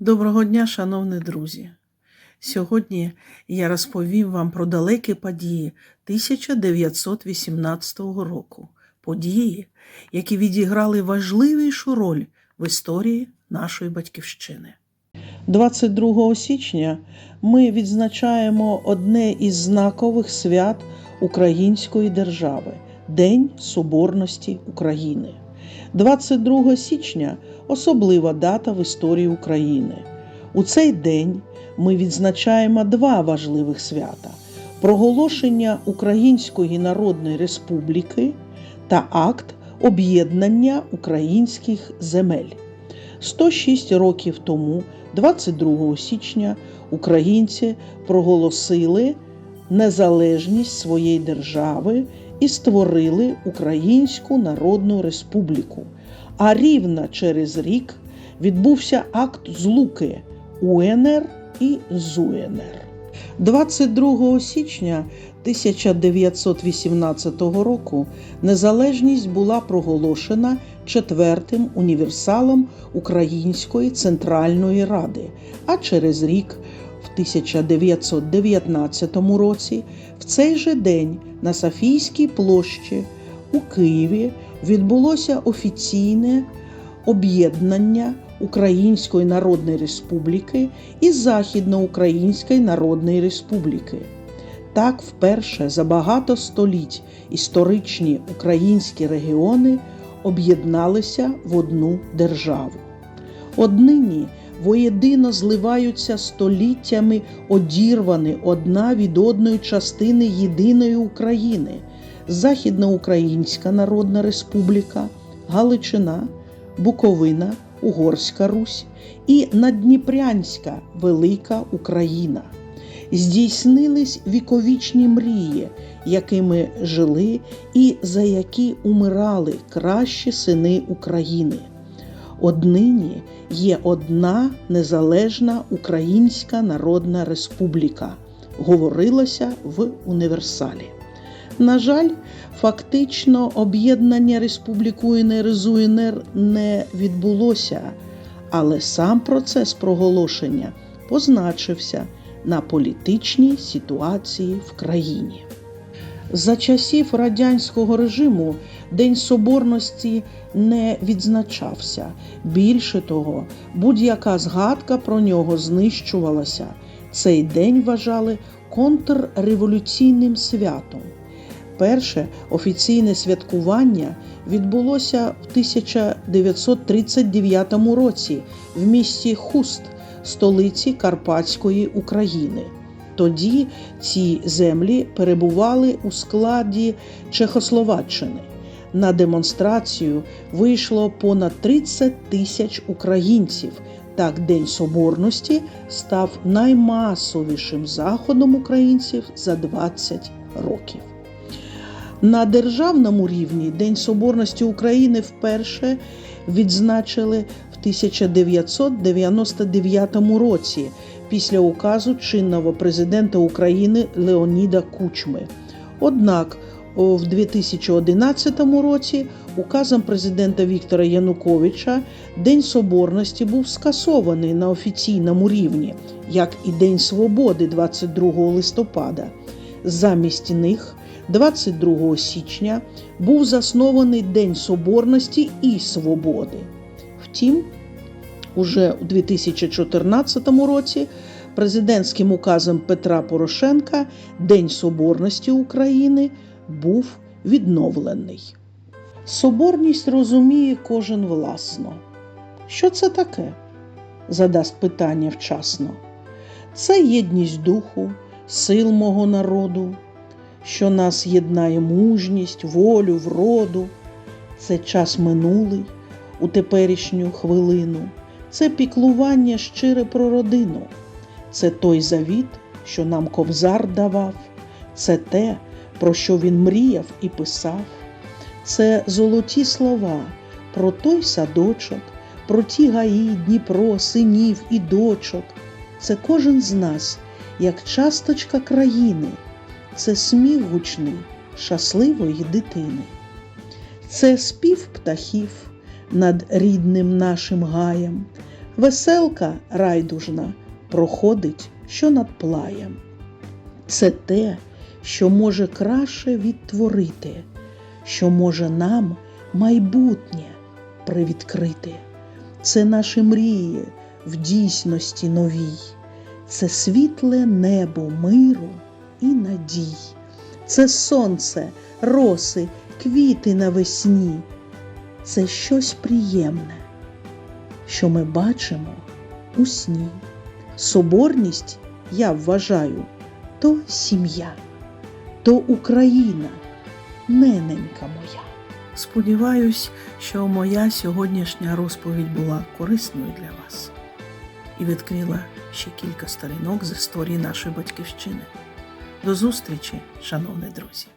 Доброго дня, шановні друзі! Сьогодні я розповім вам про далекі події 1918 року, події, які відіграли важливішу роль в історії нашої батьківщини. 22 січня ми відзначаємо одне із знакових свят Української держави День Соборності України. 22 січня особлива дата в історії України. У цей день ми відзначаємо два важливих свята: проголошення Української Народної Республіки та акт об'єднання українських земель. 106 років тому, 22 січня, українці проголосили незалежність своєї держави і створили Українську Народну Республіку. А рівно через рік відбувся акт злуки УНР і ЗУНР. 22 січня 1918 року незалежність була проголошена четвертим універсалом Української Центральної Ради, а через рік, в 1919 році, в цей же день на Софійській площі у Києві відбулося офіційне об'єднання Української Народної Республіки і Західноукраїнської Народної Республіки. Так, вперше за багато століть історичні українські регіони об'єдналися в одну державу. Однині воєдино зливаються століттями одірвані одна від одної частини єдиної України Західноукраїнська Народна Республіка, Галичина, Буковина, Угорська Русь і Надніпрянська Велика Україна. Здійснились віковічні мрії, якими жили і за які умирали кращі сини України. Однині є одна незалежна Українська Народна Республіка, говорилося в універсалі. На жаль, фактично об'єднання Республік УНР не відбулося, але сам процес проголошення позначився на політичній ситуації в країні. За часів радянського режиму День Соборності не відзначався. Більше того, будь-яка згадка про нього знищувалася. Цей день вважали контрреволюційним святом. Перше офіційне святкування відбулося в 1939 році в місті Хуст, столиці Карпатської України. Тоді ці землі перебували у складі Чехословаччини. На демонстрацію вийшло понад 30 тисяч українців. Так, День Соборності став наймасовішим заходом українців за 20 років. На державному рівні День Соборності України вперше відзначили в 1999 році після указу чинного президента України Леоніда Кучми. Однак в 2011 році указом президента Віктора Януковича День Соборності був скасований на офіційному рівні, як і День Свободи 22 листопада. Замість них 22 січня був заснований День Соборності і Свободи. Втім, уже у 2014 році президентським указом Петра Порошенка День Соборності України був відновлений. Соборність розуміє кожен власно. Що це таке? задасть питання вчасно. Це єдність духу, сил мого народу, що нас єднає мужність, волю, вроду. Це час минулий у теперішню хвилину, це піклування щире про родину, це той завіт, що нам ковзар давав, це те, про що він мріяв і писав, це золоті слова про той садочок, про ті гаї, Дніпро, синів і дочок. Це кожен з нас, як часточка країни, це сміх гучний, щасливої дитини. Це спів птахів над рідним нашим гаєм, Веселка райдужна проходить, що над плаєм. Це те, що може краще відтворити, що може нам майбутнє привідкрити. Це наші мрії в дійсності новій, це світле небо миру і надій, це сонце, роси, квіти навесні, це щось приємне, що ми бачимо у сні. Соборність, я вважаю, то сім'я, то Україна, нененька моя. Сподіваюсь, що моя сьогоднішня розповідь була корисною для вас і відкрила ще кілька сторінок з історії нашої батьківщини. До зустрічі, шановні друзі!